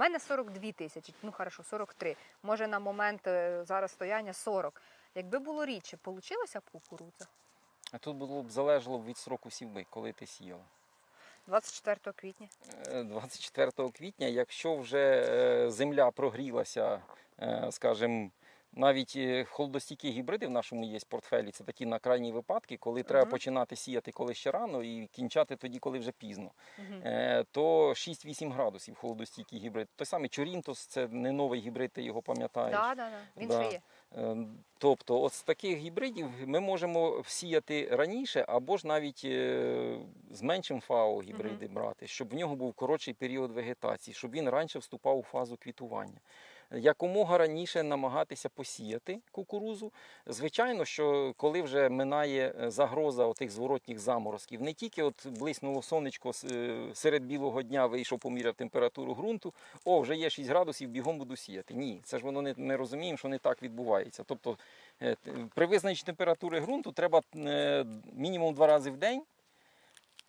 У мене 42 тисячі, ну хорошо, 43. Може на момент е, зараз стояння 40. Якби було рідше, получилася б кукурудза? А тут було б залежало б від сроку сівби, коли ти сіяла. 24 квітня. Е, 24 квітня, якщо вже е, земля прогрілася, е, скажімо, навіть е, холодостійкі гібриди в нашому є портфелі, це такі на крайні випадки, коли треба починати сіяти коли ще рано і кінчати тоді, коли вже пізно. Мгм. Е, то 6-8 градусів холодостійкий гібрид. Той самий Чорінтос, це не новий гібрид, ти його пам'ятаєш. Да, да, да. Він Да. ще є. Е, Тобто, от з таких гібридів ми можемо всіяти раніше, або ж навіть е, з меншим ФАО гібриди брати, щоб в нього був коротший період вегетації, щоб він раніше вступав у фазу квітування. Якомога раніше намагатися посіяти кукурузу. Звичайно, що коли вже минає е, загроза отих зворотніх заморозків, не тільки от блиснуло сонечко е, серед білого дня вийшов, поміряв температуру ґрунту, о, вже є 6 градусів, бігом буду сіяти. Ні, це ж воно не ми розуміємо, що не так відбувається. Тобто е, при визначенні температури ґрунту треба мінімум два рази в день,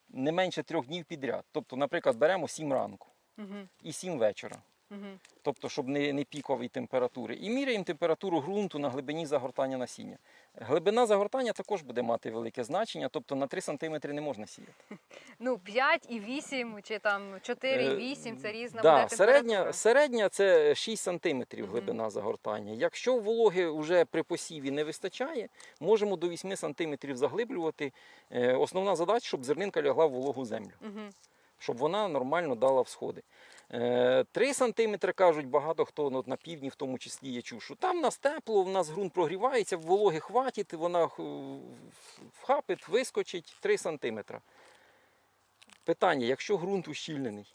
не менше трьох днів підряд. Тобто, наприклад, беремо 7 ранку Мгм. і 7 вечора. Мгм. Тобто, щоб не, не пікові температури. І міряємо температуру ґрунту на глибині загортання насіння. Глибина загортання також буде мати велике значення, тобто на 3 см не можна сіяти. Ну, 5 і 8, чи там 4 і 8 це різна Е, да, буде середня, температура. середня це 6 см глибина загортання. Якщо вологи вже при посіві не вистачає, можемо до 8 см заглиблювати. Е, Основна задача, щоб зернинка лягла в вологу землю. Мгм. щоб вона нормально дала всходи. Е, см кажуть, багато хто ну, на півдні, в тому числі я чув, що там в нас тепло, в нас ґрунт прогрівається, вологи хватить, вона вхапить, вискочить 3 сантиметри. Питання, якщо ґрунт ущільнений,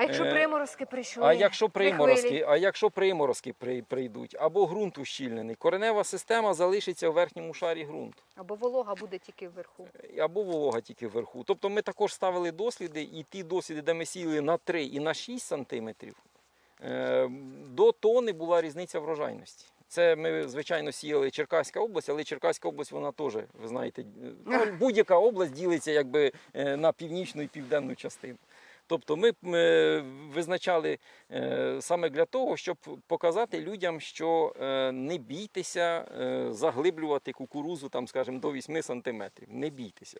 А якщо Е, приморозки прийшли? а якщо приморозки, а якщо приморозки при- прийдуть, або ґрунт ущільнений, коренева система залишиться в верхньому шарі ґрунту. Або волога буде тільки вверху. або волога тільки вверху. Тобто ми також ставили досліди, і ті досліди, де ми сіяли на 3 і на 6 сантиметрів, е, до тони була різниця врожайності. Це ми, звичайно, сіяли Черкаська область, але Черкаська область, вона теж, ви знаєте, е, ну, будь-яка область ділиться якби е, на північну і південну частину. Тобто ми е, визначали е, саме для того, щоб показати людям, що е, не бійтеся заглиблювати кукурузу, там, скажімо, до 8 сантиметрів. Не бійтеся.